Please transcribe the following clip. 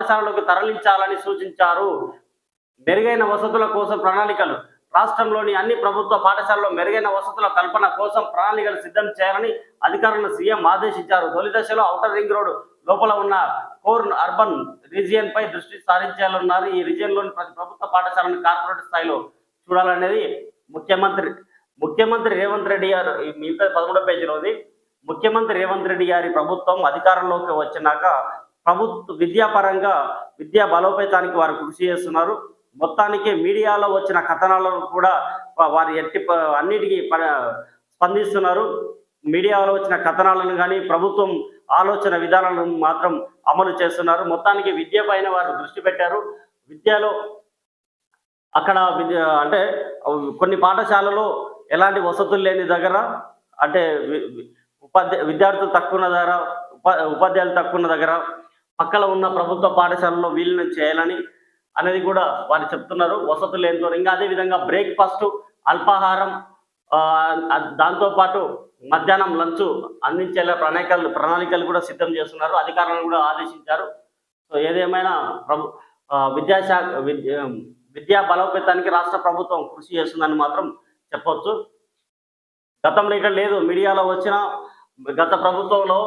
పాఠశాలలోకి తరలించాలని సూచించారు. మెరుగైన వసతుల కోసం ప్రణాళికలు రాష్ట్రంలోని అన్ని ప్రభుత్వ పాఠశాలలో మెరుగైన వసతుల కల్పన కోసం ప్రణాళికలు సిద్ధం చేయాలని అధికారులను సీఎం ఆదేశించారు. తొలి దశలో ఔటర్ రింగ్ రోడ్ లోపల ఉన్న కోర్ అర్బన్ రీజియన్ పై దృష్టి సారించాలన్నారు. ఈ రీజియన్లోని ప్రతి ప్రభుత్వ పాఠశాలను కార్పొరేట్ స్థాయిలో చూడాలనేది ముఖ్యమంత్రి ముఖ్యమంత్రి రేవంత్ రెడ్డి గారు మిగతా పదమూడో పేజీలో ఉంది. ముఖ్యమంత్రి రేవంత్ రెడ్డి గారి ప్రభుత్వం అధికారంలోకి వచ్చినాక ప్రభుత్వ విద్యాపరంగా విద్యా బలోపేతానికి వారు కృషి చేస్తున్నారు. మొత్తానికి మీడియాలో వచ్చిన కథనాలను కూడా వారు ఎట్టి అన్నిటికీ ప- స్పందిస్తున్నారు. మీడియాలో వచ్చిన కథనాలను కానీ ప్రభుత్వం ఆలోచన విధానాలను మాత్రం అమలు చేస్తున్నారు. మొత్తానికి విద్య పైన వారు దృష్టి పెట్టారు. విద్యలో అక్కడ విద్య అంటే కొన్ని పాఠశాలలో ఎలాంటి వసతులు లేని దగ్గర అంటే వి- విద్యార్థులు తక్కువ ఉన్న దగ్గర ఉపా ఉపాధ్యాయులు తక్కువ ఉన్న దగ్గర పక్కన ఉన్న ప్రభుత్వ పాఠశాలలో వీళ్ళని చేయాలని అనేది కూడా వారు చెప్తున్నారు. వసతులు లేనితో ఇంకా అదే విధంగా బ్రేక్ఫాస్ట్ అల్పాహారం దాంతోపాటు మధ్యాహ్నం లంచ్ అందించేలా ప్రణాళికలు ప్రణాళికలు కూడా సిద్ధం చేస్తున్నారు. అధికారులను కూడా ఆదేశించారు. సో ఏదేమైనా ప్రభు విద్యాశాఖ విద్య విద్యా బలోపేతానికి రాష్ట్ర ప్రభుత్వం కృషి చేస్తుందని మాత్రం చెప్పొచ్చు. గతంలో ఇక్కడ లేదు. మీడియాలో వచ్చిన గత ప్రభుత్వంలో